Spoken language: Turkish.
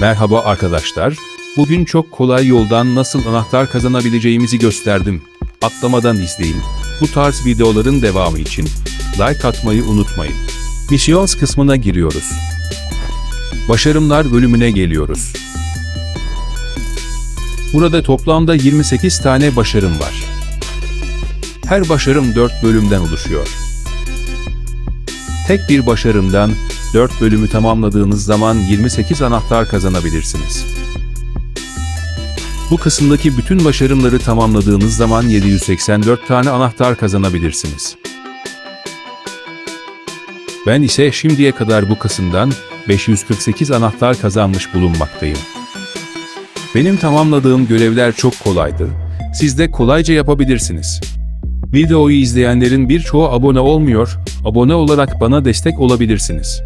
Merhaba arkadaşlar. Bugün çok kolay yoldan nasıl anahtar kazanabileceğimizi gösterdim. Atlamadan izleyin. Bu tarz videoların devamı için like atmayı unutmayın. Missions kısmına giriyoruz. Başarımlar bölümüne geliyoruz. Burada toplamda 28 tane başarım var. Her başarım 4 bölümden oluşuyor. Tek bir başarımdan 4 bölümü tamamladığınız zaman 28 anahtar kazanabilirsiniz. Bu kısımdaki bütün başarımları tamamladığınız zaman 784 tane anahtar kazanabilirsiniz. Ben ise şimdiye kadar bu kısımdan 548 anahtar kazanmış bulunmaktayım. Benim tamamladığım görevler çok kolaydı. Siz de kolayca yapabilirsiniz. Videoyu izleyenlerin birçoğu abone olmuyor, abone olarak bana destek olabilirsiniz.